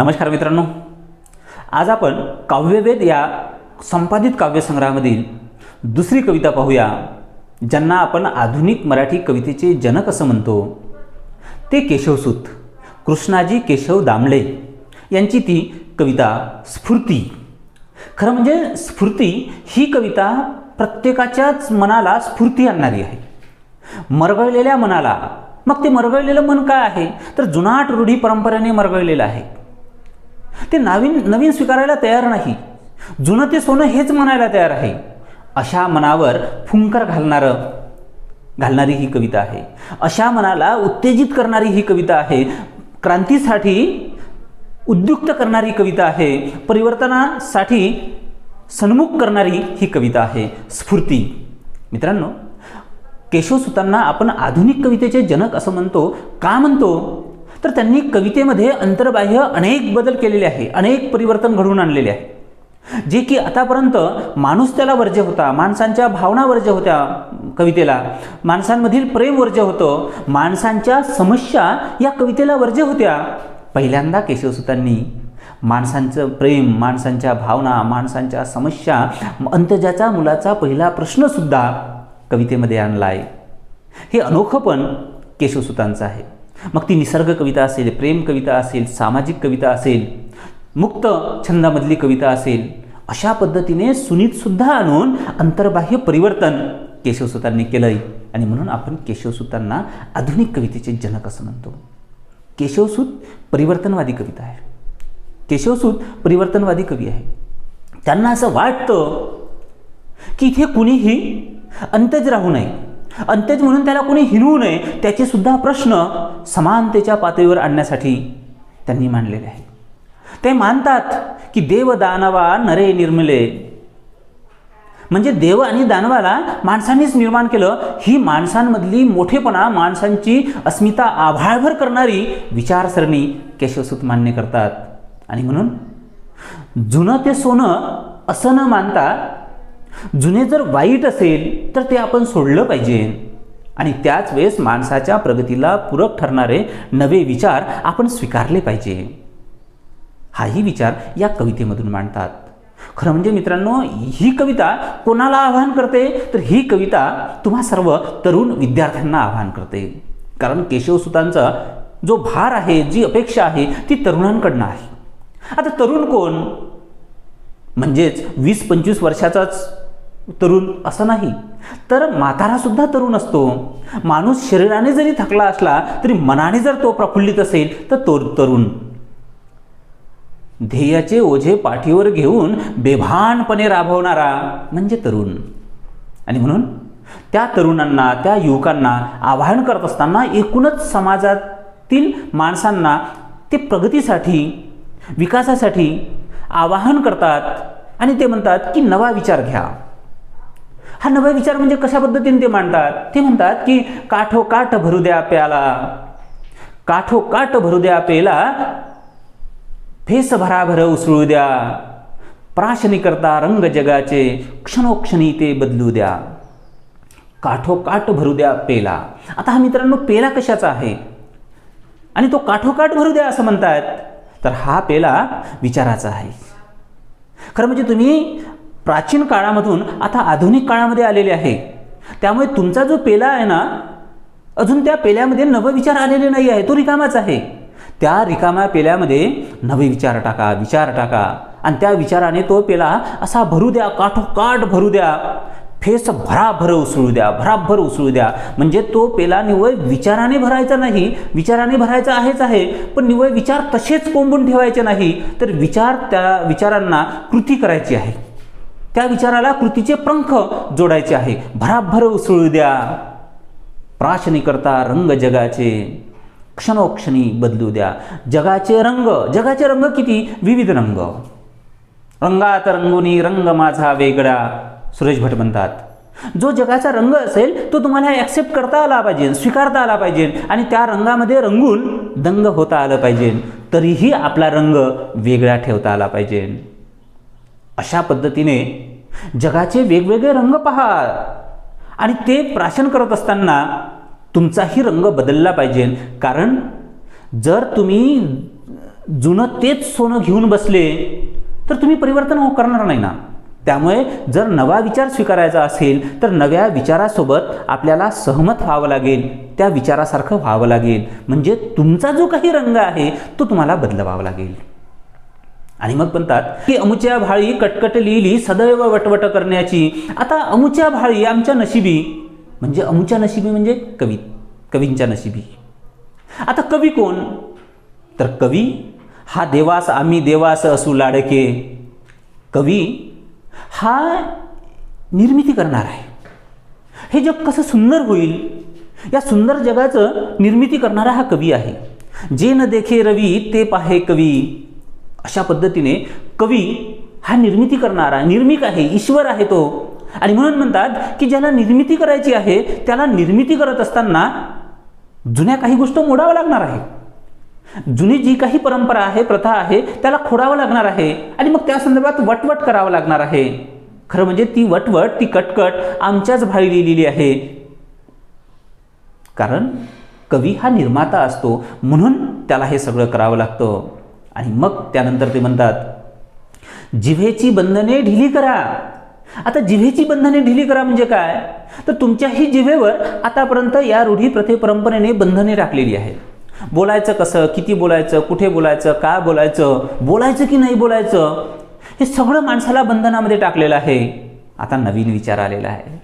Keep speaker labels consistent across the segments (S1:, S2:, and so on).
S1: नमस्कार मित्रांनो. आज आपण काव्यवेद या संपादित काव्यसंग्रहामधील दुसरी कविता पाहूया ज्यांना आपण आधुनिक मराठी कवितेचे जनक असं म्हणतो. ते केशवसूत कृष्णाजी केशव दामले यांची ती कविता स्फूर्ती. खरं म्हणजे स्फूर्ती ही कविता प्रत्येकाच्याच मनाला स्फूर्ती आणणारी आहे. मरगळलेल्या मनाला. मग ते मरगळलेलं मन काय आहे? तर जुनाट रूढी परंपरेने मरगळलेलं आहे. ते नवीन नवीन स्वीकारायला तयार नाही. जुनं ते सोनं हेच म्हणायला तयार आहे. अशा मनावर फुंकर घालणारं घालणारी ही कविता आहे. अशा मनाला उत्तेजित करणारी ही कविता आहे. क्रांतीसाठी उद्युक्त करणारी कविता आहे. परिवर्तनासाठी सन्मुख करणारी ही कविता आहे. स्फूर्ती. मित्रांनो केशवसुतांना आपण आधुनिक कवितेचे जनक असं म्हणतो का म्हणतो? तर त्यांनी कवितेमध्ये अंतर्बाह्य अनेक बदल केलेले आहे अनेक परिवर्तन घडवून आणलेले आहे. जे की आतापर्यंत माणूस त्याला वर्ज्य होता माणसांच्या भावना वर्ज्य होत्या कवितेला. माणसांमधील प्रेम वर्ज्य होतं माणसांच्या समस्या या कवितेला वर्ज्य होत्या. पहिल्यांदा केशवसुतांनी माणसांचं प्रेम माणसांच्या भावना माणसांच्या समस्या अंतजाचा मुलाचा पहिला प्रश्नसुद्धा कवितेमध्ये आणला आहे हे अनोखं पण केशवसुतांचं आहे. मग ती निसर्ग कविता असेल प्रेम कविता असेल सामाजिक कविता असेल मुक्त छंदामधली कविता असेल अशा पद्धतीने सुनीतसुद्धा आणून अंतर्बाह्य परिवर्तन केशवसुतांनी केलं आहे आणि म्हणून आपण केशवसुतांना आधुनिक कवितेचे जनक असं म्हणतो. केशवसूत परिवर्तनवादी कविता आहे. केशवसूत परिवर्तनवादी कवी आहे. त्यांना असं वाटतं की इथे कुणीही अंतज राहू नये. अंतज म्हणून त्याला कोणी हिनवू नये त्याचे सुद्धा प्रश्न समानतेच्या पातळीवर आणण्यासाठी त्यांनी मांडलेले आहे ते मानतात की देव दानवा नरे निर्मले. म्हणजे देव आणि दानवाला माणसांनीच निर्माण केलं ही माणसांमधली मोठेपणा माणसांची अस्मिता आभाळभर करणारी विचारसरणी केशवसूत मान्य करतात. आणि म्हणून जुनं ते सोनं असं न मानता जुने जर वाईट असेल तर ते आपण सोडलं पाहिजे. आणि त्याच वेळेस माणसाच्या प्रगतीला पूरक ठरणारे नवे विचार आपण स्वीकारले पाहिजे. हाही विचार या कवितेमधून मांडतात. खरं म्हणजे मित्रांनो ही कविता कोणाला आवाहन करते? तर ही कविता तुम्हा सर्व तरुण विद्यार्थ्यांना आवाहन करते. कारण केशवसुतांचा जो भार आहे जी अपेक्षा आहे ती तरुणांकडनं आहे. आता तरुण कोण? म्हणजेच वीस पंचवीस वर्षाचाच तरुण असं नाही. तर म्हातारासुद्धा तरुण असतो. माणूस शरीराने जरी थकला असला तरी मनाने जर तो प्रफुल्लित असेल तर तो तरुण. ध्येयाचे ओझे पाठीवर घेऊन बेभानपणे राबवणारा म्हणजे तरुण. आणि म्हणून त्या तरुणांना त्या युवकांना आवाहन करत असताना एकूणच समाजातील माणसांना ते प्रगतीसाठी विकासासाठी आवाहन करतात आणि ते म्हणतात की नवा विचार घ्या. हा नवा विचार म्हणजे कशा पद्धतीने ते मांडतात? ते म्हणतात की काठो काठ भरू द्या प्याला. काठो काठ भरू द्या पेला फेस भराभर उसळू द्या. प्राशनी करता रंग जगाचे क्षणोक्षणी ते बदलू द्या. काठोकाठ भरू द्या पेला आता हा मित्रांनो पेला कशाचा आहे? आणि तो काठोकाठ भरू द्या असं म्हणतात तर हा पेला विचाराचा आहे. खरं म्हणजे तुम्ही प्राचीन काळामधून आता आधुनिक काळामध्ये आलेले आहे. त्यामुळे तुमचा जो पेला आहे ना अजून त्या पेल्यामध्ये नवविचार आलेले नाही आहे. तो रिकामाच आहे. त्या रिकाम्या पेल्यामध्ये नवे विचार टाका विचार टाका. आणि त्या विचाराने तो पेला असा भरू द्या काठोकाठ भरू द्या. फेस भराभर उसळू द्या भराभर उसळू द्या. म्हणजे तो पेला निवळ विचाराने भरायचा नाही विचाराने भरायचा आहेच आहे. पण निवळ विचार तसेच कोंबून ठेवायचे नाही. तर विचार त्या विचारांना कृती करायची आहे. त्या विचाराला कृतीचे पंख जोडायचे आहे. भराभर उसळू द्या. प्राशनी करता रंग जगाचे. क्षणोक्षणी बदलू द्या. जगाचे रंग जगाचे रंग किती? विविध रंग. रंगात रंगोनी रंग माझा वेगळा. सुरेश भट म्हणतात जो जगाचा रंग असेल तो तुम्हाला ॲक्सेप्ट करता आला पाहिजे स्वीकारता आला पाहिजे आणि त्या रंगामध्ये रंगून दंग होता आलं पाहिजे. तरीही आपला रंग वेगळा ठेवता आला पाहिजे. अशा पद्धतीने जगाचे वेगवेगळे रंग पहा. आणि ते प्राशन करत असताना तुमचाही रंग बदलला पाहिजे. कारण जर तुम्ही जुनं तेच सोनं घेऊन बसले तर तुम्ही परिवर्तन हो- करणार नाही ना. त्यामुळे जर नवा विचार स्वीकारायचा असेल तर नव्या विचारासोबत आपल्याला सहमत व्हावं लागेल. त्या विचारासारखं व्हावं लागेल. म्हणजे तुमचा जो काही रंग आहे तो तुम्हाला बदलवावा लागेल. आणि मग म्हणतात की अमुच्या भाळी कटकट लिहिली सदैव वटवट करण्याची. आता अमुच्या भाळी आमच्या नशिबी म्हणजे अमुच्या नशिबी म्हणजे कवी कवींच्या नशिबी. आता कवी कोण? तर कवी हा देवास आम्ही देवास असू लाडके. कवी हा निर्मिती करणार आहे. हे जग कसं सुंदर होईल? या सुंदर जगाचं निर्मिती करणारा हा कवी आहे. जे न देखे रवी ते पाहे कवी. अशा पद्धतीने कवी हा निर्मिती करणारा निर्मिक आहे ईश्वर आहे तो. आणि म्हणून म्हणतात की ज्याला निर्मिती करायची आहे त्याला निर्मिती करत असताना जुन्या काही गोष्ट मोडावं लागणार आहे जुनी जी काही परंपरा आहे प्रथा आहे त्याला खोडावं लागणार आहे. आणि मग त्या संदर्भात वटवट करावं लागणार आहे. खरं म्हणजे ती वटवट ती कटकट आमच्याच भाळी लिहिलेली आहे. कारण कवी हा निर्माता असतो म्हणून त्याला हे सगळं करावं लागतं. आणि मग त्यानंतर ते म्हणतात जिव्हेची बंधने ढिली करा. आता जिव्हेची बंधने ढिली करा म्हणजे काय? तर तुमच्याही जिव्हेवर आतापर्यंत या रूढी प्रथे परंपरेने बंधने टाकलेली आहेत. बोलायचं कसं किती बोलायचं कुठे बोलायचं का बोलायचं बोलायचं की नाही बोलायचं हे सगळं माणसाला बंधनामध्ये टाकलेलं आहे. आता नवीन विचार आलेला आहे.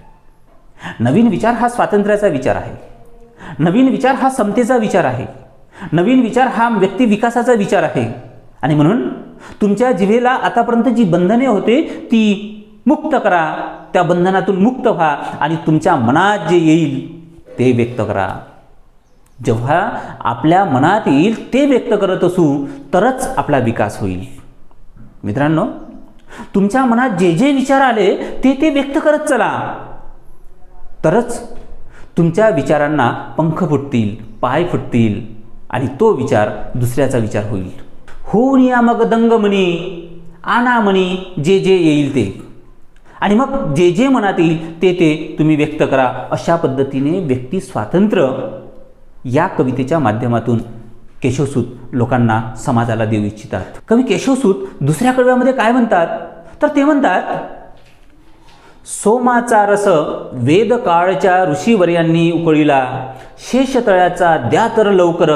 S1: नवीन विचार हा स्वातंत्र्याचा विचार आहे. नवीन विचार हा समतेचा विचार आहे. नवीन विचार हा व्यक्ती विकासाचा विचार आहे. आणि म्हणून तुमच्या जिभेला आतापर्यंत जी बंधने होते ती मुक्त करा. त्या बंधनातून मुक्त व्हा आणि तुमच्या मनात जे येईल ते व्यक्त करा. जेव्हा आपल्या मनात येईल ते व्यक्त करत असू तरच आपला विकास होईल. मित्रांनो तुमच्या मनात जे जे विचार आले ते ते व्यक्त करत चला. तरच तुमच्या विचारांना पंख फुटतील पाय फुटतील. आणि तो विचार दुसऱ्याचा विचार होईल. होऊन या मग दंगमणी म्हणे जे जे येईल ते. आणि मग जे जे मनात येईल ते ते तुम्ही व्यक्त करा. अशा पद्धतीने व्यक्ती स्वातंत्र्य या कवितेच्या माध्यमातून केशवसूत लोकांना समाजाला देऊ इच्छितात. कवी केशवसूत दुसऱ्या कडव्यामध्ये काय म्हणतात? तर ते म्हणतात सोमाचा रस वेदकाळच्या ऋषीवर्यांनी उकळीला. शेषतळ्याचा द्या तर लवकर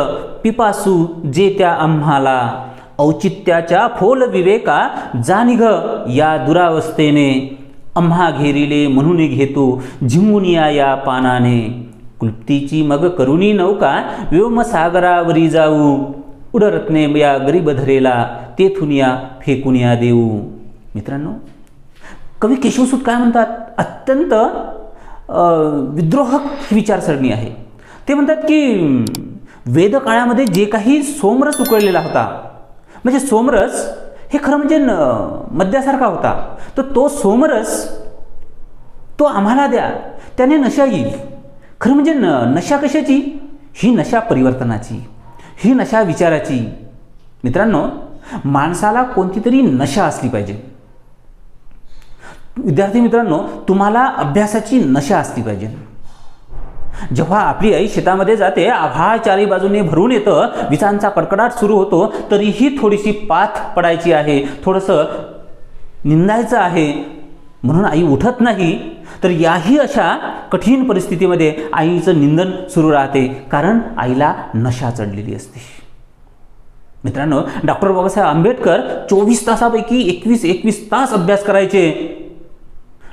S1: पिपासू जे त्या आम्हाला. औचित्याच्या फोल विवेका जानिघ या दुरावस्थेने. आम्हा घेरिले म्हणून घेतो झिंगुनिया या पानाने. कुलप्तीची मग करुणी नौका व्योमसागरावरी जाऊ. उडरत्ने या गरीब धरेला तेथुनिया या देऊ. मित्रांनो कवी केशवसूत काय म्हणतात? अत्यंत विद्रोहक ही विचारसरणी आहे. ते म्हणतात की वेदकाळामध्ये जे काही सोमरस उकळलेला होता म्हणजे सोमरस हे खरं म्हणजे न- मद्यासारखा होता. तर तो सोमरस तो आम्हाला द्या त्याने नशा येईल. खरं म्हणजे न नशा कशाची? ही नशा परिवर्तनाची ही नशा विचाराची. मित्रांनो माणसाला कोणती तरी नशा असली पाहिजे. विद्यार्थी मित्रांनो तुम्हाला अभ्यासाची नशा असली पाहिजे. जेव्हा आपली आई शेतामध्ये जाते आभाळ चारी बाजूने भरून येतं विजांचा कडकडाट सुरू होतो तरीही थोडीशी पाथ पडायची आहे थोडंसं निंदायचं आहे. म्हणून आई उठत नाही तर याही अशा कठीण परिस्थितीमध्ये आईचं निंदन सुरू राहते कारण आईला नशा चढलेली असते. मित्रांनो डॉक्टर बाबासाहेब आंबेडकर चोवीस तासापैकी एकवीस एकवीस तास अभ्यास करायचे.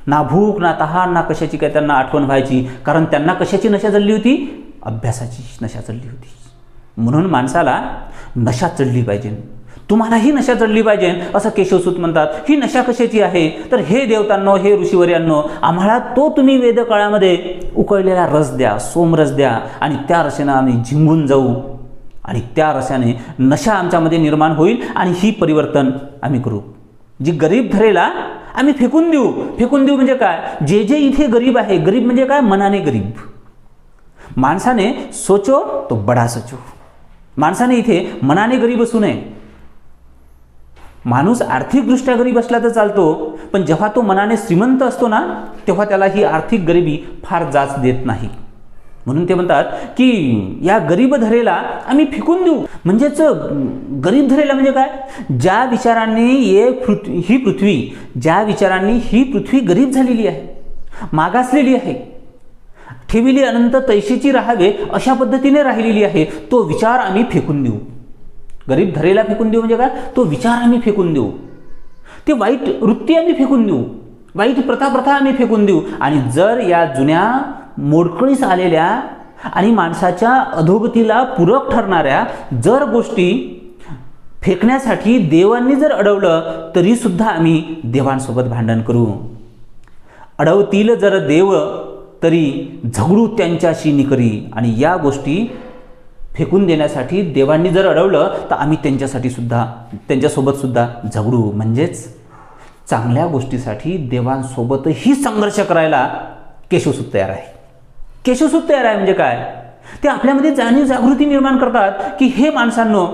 S1: ना भूक ना तहान ना कशाची काय त्यांना आठवण व्हायची. कारण त्यांना कशाची नशा चढली होती? अभ्यासाची नशा चढली होती. म्हणून माणसाला नशा चढली पाहिजे. तुम्हालाही नशा चढली पाहिजे असं केशवसूत म्हणतात. ही नशा कशाची आहे? तर हे देवतांनो हे ऋषीवर्यांनो आम्हाला तो तुम्ही वेदकाळामध्ये उकळलेला रस द्या सोमरस द्या आणि त्या रसेनं आम्ही झिंगून जाऊ. आणि त्या रसाने नशा आमच्यामध्ये निर्माण होईल आणि ही परिवर्तन आम्ही करू. जी गरीब धरेला आम्ही फेकून देऊ. फेकून देऊ म्हणजे काय? जे जे इथे गरीब आहे गरीब म्हणजे काय? मनाने गरीब. माणसाने सोचो तो बडा सोचो. माणसाने इथे मनाने गरीब असू नये. माणूस आर्थिकदृष्ट्या गरीब असला तर चालतो पण जेव्हा तो मनाने श्रीमंत असतो ना तेव्हा त्याला ही आर्थिक गरिबी फार जाच देत नाही. म्हणून ते म्हणतात की या गरीब धरेला आम्ही फेकून देऊ. म्हणजेच गरीब धरेला म्हणजे काय? ज्या विचारांनी ये पृथ्वी ही पृथ्वी ज्या विचारांनी ही पृथ्वी गरीब झालेली आहे मागासलेली आहे ठेविली अनंत तैशीची राहावे अशा पद्धतीने राहिलेली आहे तो विचार आम्ही फेकून देऊ. गरीब धरेला फेकून देऊ म्हणजे काय? तो विचार आम्ही फेकून देऊ. ते वाईट वृत्ती आम्ही फेकून देऊ. वाईट प्रथा प्रथा आम्ही फेकून देऊ. आणि जर या जुन्या मोडकळीस आलेल्या आणि माणसाच्या अधोगतीला पूरक ठरणाऱ्या जर गोष्टी फेकण्यासाठी देवांनी जर अडवलं तरीसुद्धा आम्ही देवांसोबत भांडण करू. अडवतील जर देव तरी झगडू त्यांच्याशी निकरी आणि या गोष्टी फेकून देण्यासाठी देवांनी जर अडवलं तर आम्ही त्यांच्यासाठी सुद्धा त्यांच्यासोबतसुद्धा झगडू. म्हणजेच चांगल्या गोष्टीसाठी देवांसोबतही संघर्ष करायला केशवसूत तयार आहे. केशवसूत तयार आहे म्हणजे काय? ते आपल्यामध्ये जाणीव जागृती निर्माण करतात की हे माणसांनो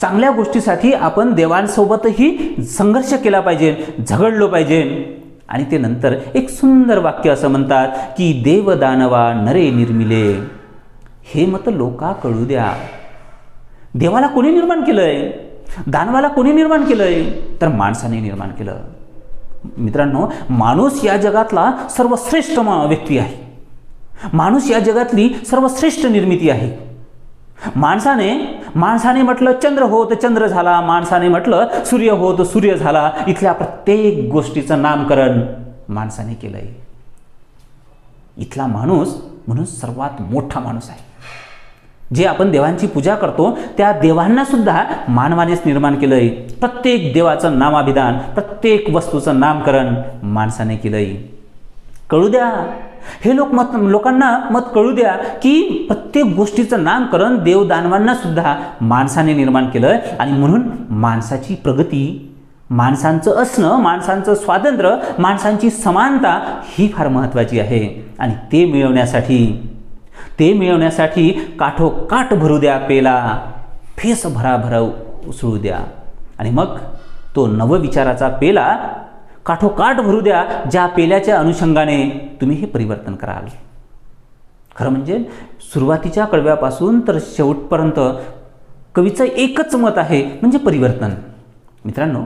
S1: चांगल्या गोष्टीसाठी आपण देवांसोबतही संघर्ष केला पाहिजे झगडलो पाहिजे. आणि ते नंतर एक सुंदर वाक्य असं म्हणतात की देव दानवा नरे निर्मिले. हे मत लोका कळू द्या. देवाला कोणी निर्माण केलंय? दानवाला कोणी निर्माण केलंय? तर माणसाने निर्माण केलं. मित्रांनो माणूस या जगातला सर्वश्रेष्ठ व्यक्ती आहे. माणूस या जगातली सर्वश्रेष्ठ निर्मिती आहे. माणसाने माणसाने म्हटलं चंद्र हो तर चंद्र झाला. माणसाने म्हटलं सूर्य हो तर सूर्य झाला. इथल्या प्रत्येक गोष्टीचं नामकरण माणसाने केलंय. इथला माणूस म्हणून सर्वात मोठा माणूस आहे. जे आपण देवांची पूजा करतो त्या देवांना सुद्धा मानवानेच निर्माण केलंय. प्रत्येक देवाचं नामाभिधान प्रत्येक वस्तूचं नामकरण माणसाने केलंय. कळू द्या हे लोक मत लोकांना मत कळू द्या की प्रत्येक गोष्टीचं नामकरण देवदानवांना सुद्धा माणसाने निर्माण केलंय. आणि म्हणून माणसाची प्रगती माणसांचं असणं माणसांचं स्वातंत्र्य माणसांची समानता ही फार महत्त्वाची आहे. आणि ते मिळवण्यासाठी ते मिळवण्यासाठी काठोकाठ भरू द्या पेला फेस भराभरा उसळू द्या. आणि मग तो नवविचाराचा पेला काठोकाठ भरू द्या ज्या पेल्याच्या अनुषंगाने तुम्ही हे परिवर्तन कराल. खरं म्हणजे सुरुवातीच्या कडव्यापासून तर शेवटपर्यंत कवीचं एकच मत आहे म्हणजे परिवर्तन. मित्रांनो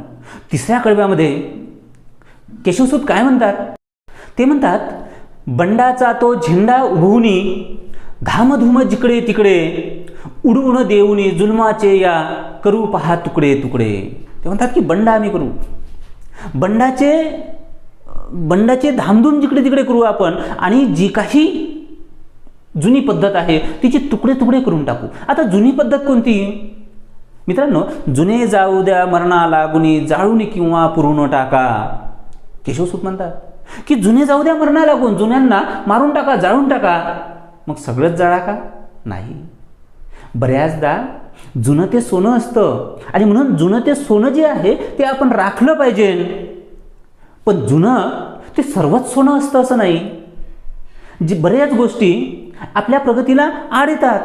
S1: तिसऱ्या कडव्यामध्ये केशवसूत काय म्हणतात? ते म्हणतात बंडाचा तो झेंडा उभवूनी धामधूम जिकडे तिकडे उडवून देऊनी जुलमाचे या करू पहा तुकडे तुकडे. ते म्हणतात की बंडा आम्ही करू. बंडाचे बंडाचे धामधूम जिकडे तिकडे करू आपण आणि जी काही जुनी पद्धत आहे तिचे तुकडे तुकडे करून टाकू. आता जुनी पद्धत कोणती? मित्रांनो जुने जाऊ द्या मरणा लागुनी जाळून किंवा पुरून टाका. केशवसूत म्हणतात की जुने जाऊ द्या मरणा लागून जुन्यांना मारून टाका जाळून टाका. मग सगळंच जाळा का? नाही. बऱ्याचदा जुनं ते सोनं असतं. आणि म्हणून जुनं ते सोनं जे आहे ते आपण राखलं पाहिजे. पण जुनं ते सर्वच सोनं असतं असं नाही. जे बऱ्याच गोष्टी आपल्या प्रगतीला आड येतात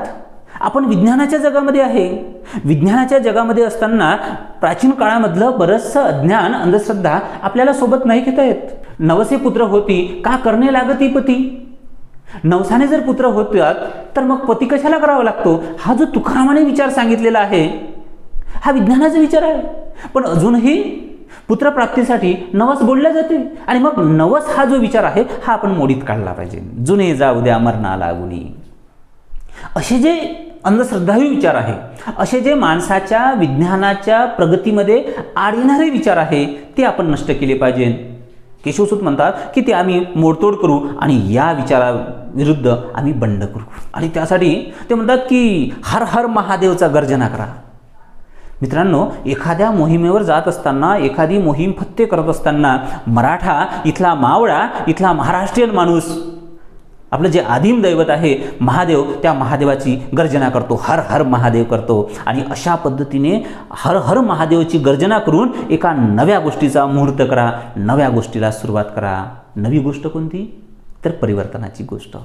S1: आपण विज्ञानाच्या जगामध्ये आहे. विज्ञानाच्या जगामध्ये असताना प्राचीन काळामधलं बरंचसं अज्ञान अंधश्रद्धा आपल्याला सोबत नाही घेता येत. नवसे पुत्र होती का करणे लागती पती? नवसाने जर पुत्र होतात तर मग पती कशाला करावा लागतो? हा जो तुकारामाने विचार सांगितलेला आहे हा विज्ञानाचा विचार आहे. पण अजूनही पुत्रप्राप्तीसाठी नवस बोलल्या जाते आणि मग नवस हा जो विचार आहे हा आपण मोडीत काढला पाहिजे. जुने जाऊ द्या मरणा लागुनी. असे जे अंधश्रद्धाही विचार आहे असे जे माणसाच्या विज्ञानाच्या प्रगतीमध्ये आड येणारे विचार आहे ते आपण नष्ट केले पाहिजे केशवसूत म्हणतात की ते आम्ही मोडतोड करू आणि या विचाराविरुद्ध आम्ही बंड करू. आणि त्यासाठी ते म्हणतात की हर हर महादेवचा गर्जना करा. मित्रांनो एखाद्या मोहिमेवर जात असताना एखादी मोहीम फत्ते करत असताना मराठा इथला मावळा इथला महाराष्ट्रीयन माणूस आपलं जे आदिम दैवत आहे महादेव त्या महादेवाची गर्जना करतो. हर हर महादेव करतो. आणि अशा पद्धतीने हर हर महादेवची गर्जना करून एका नव्या गोष्टीचा मुहूर्त करा. नव्या गोष्टीला सुरुवात करा. नवी गोष्ट कोणती? तर परिवर्तनाची गोष्ट.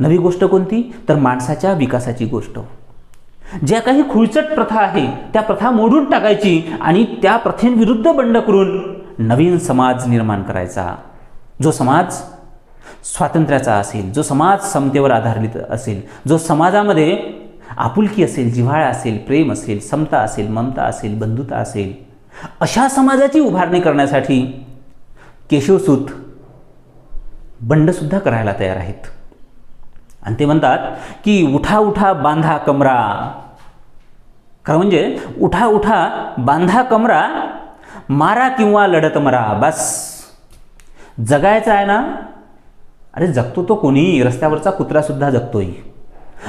S1: नवी गोष्ट कोणती? तर माणसाच्या विकासाची गोष्ट. ज्या काही खुळचट प्रथा आहे त्या प्रथा मोडून टाकायची आणि त्या प्रथेविरुद्ध बंड करून नवीन समाज निर्माण करायचा. जो समाज स्वातंत्र्याचा असेल जो समाज समतेवर आधारित असेल जो समाजामध्ये आपुलकी असेल जिव्हाळा असेल प्रेम असेल समता असेल ममता असेल बंधुता असेल अशा समाजाची उभारणी करण्यासाठी केशवसूत बंडसुद्धा करायला तयार आहेत. आणि ते म्हणतात की उठा उठा बांधा कमरा. खरं म्हणजे उठा उठा बांधा कमरा मारा किंवा लढत मरा बस. जगायचं आहे ना अरे जगतो तो कोणी रस्त्यावरचा कुत्रासुद्धा जगतोय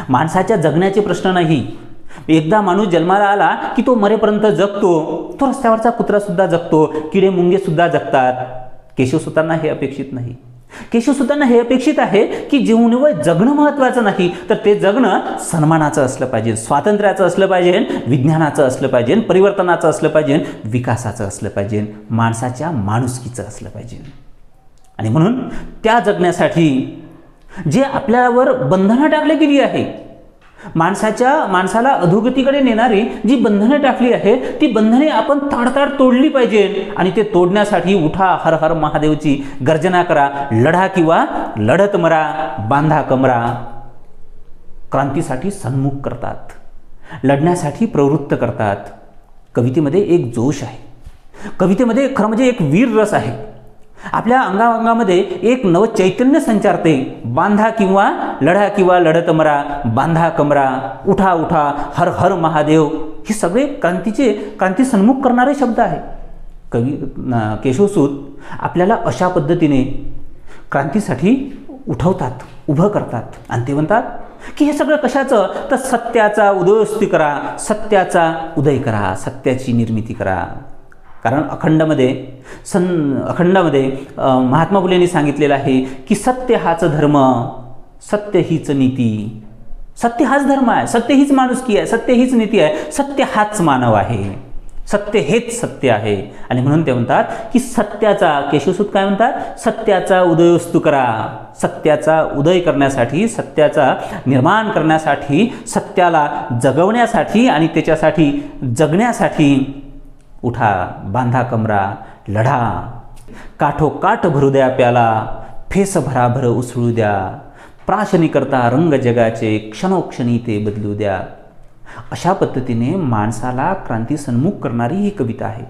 S1: माणसाच्या जगण्याचे प्रश्न नाही. एकदा माणूस जन्माला आला की तो मरेपर्यंत जगतो. तो रस्त्यावरचा कुत्रासुद्धा जगतो. किडे मुंगेसुद्धा जगतात. केशवसुतांना हे अपेक्षित नाही. केशवसुतांना हे अपेक्षित आहे की जीवनवय जगणं महत्त्वाचं नाही. तर ते जगणं सन्मानाचं असलं पाहिजे स्वातंत्र्याचं असलं पाहिजे विज्ञानाचं असलं पाहिजे परिवर्तनाचं असलं पाहिजे विकासाचं असलं पाहिजे माणसाच्या माणुसकीचं असलं पाहिजे. आणि म्हणून त्या जगण्यासाठी जे आपल्यावर बंधनं टाकली गेली आहे माणसाच्या माणसाला अधोगतीकडे नेणारी जी बंधनं टाकली आहे ती बंधने आपण ताडताड तोडली पाहिजे आणि ते तोडण्यासाठी उठा हर हर महादेवची गर्जना करा लढा किंवा लढत मरा बांधा कमरा. क्रांतीसाठी सन्मुख करतात लढण्यासाठी प्रवृत्त करतात. कवितेमध्ये एक जोश आहे. कवितेमध्ये खरं म्हणजे एक वीर रस आहे. आपल्या अंगाअंगामध्ये एक नव चैतन्य संचारते. बांधा किंवा लढा किंवा लढत मरा बांधा कमरा उठा उठा हर हर महादेव हे सगळे क्रांतीचे क्रांती सन्मुख करणारे शब्द आहे. कवी केशवसूत आपल्याला अशा पद्धतीने क्रांतीसाठी उठवतात उभं करतात. आणि ते म्हणतात की हे सगळं कशाचं? तर सत्याचा उदयस्ती करा सत्याचा उदय करा सत्याची निर्मिती करा. कारण अखंडमध्ये सन अखंडामध्ये महात्मा फुलेंनी सांगितलेलं आहे की सत्य हाच धर्म सत्य हीच नीती. सत्य हाच धर्म आहे सत्य हीच माणुसकी आहे सत्य हीच नीती आहे सत्य हाच मानव आहे. सत्य हेच सत्य आहे. आणि म्हणून ते म्हणतात की सत्याचा केशवसूत काय म्हणतात? सत्याचा उदयोस्तू करा. सत्याचा उदय करण्यासाठी सत्याचा निर्माण करण्यासाठी सत्याला जगवण्यासाठी आणि त्याच्यासाठी जगण्यासाठी उठा बांधा कमरा लढा. काठोकाठ भरू द्या प्याला फेस भराभर उसळू द्या. प्राशनी करता रंग जगाचे क्षणोक्षणी ते बदलू द्या. अशा पद्धतीने माणसाला क्रांती सन्मुख करणारी ही कविता आहे.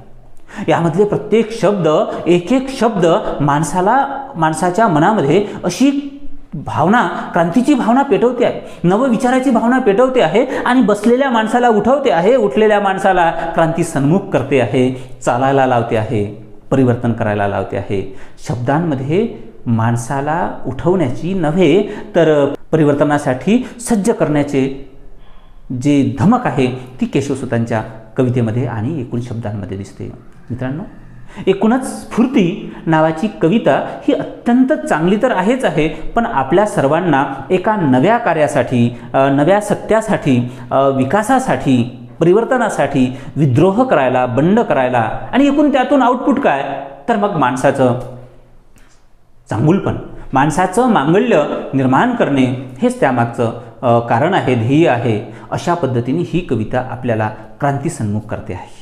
S1: यामधले प्रत्येक शब्द एक एक शब्द माणसाला माणसाच्या मनामध्ये अशी भावना क्रांतीची भावना पेटवते आहे. नवविचाराची भावना पेटवते आहे आणि बसलेल्या माणसाला उठवते आहे. उठलेल्या माणसाला क्रांती सन्मुख करते आहे चालायला लावते आहे परिवर्तन करायला लावते आहे. शब्दांमध्ये माणसाला उठवण्याची नव्हे तर परिवर्तनासाठी सज्ज करण्याचे जे धमक आहे ती केशवसुतांच्या कवितेमध्ये आणि एकूण शब्दांमध्ये दिसते. मित्रांनो एकूणच स्फूर्ती नावाची कविता ही अत्यंत चांगली तर आहेच आहे पण आपल्या सर्वांना एका नव्या कार्यासाठी नव्या सत्यासाठी विकासासाठी परिवर्तनासाठी विद्रोह करायला बंड करायला आणि एकूण त्यातून आउटपुट काय? तर मग माणसाचं चांगुलपण. माणसाचं मांगल्य निर्माण करणे हेच त्यामागचं कारण आहे ध्येय आहे. अशा पद्धतीने ही कविता आपल्याला क्रांतीसन्मुख करते आहे.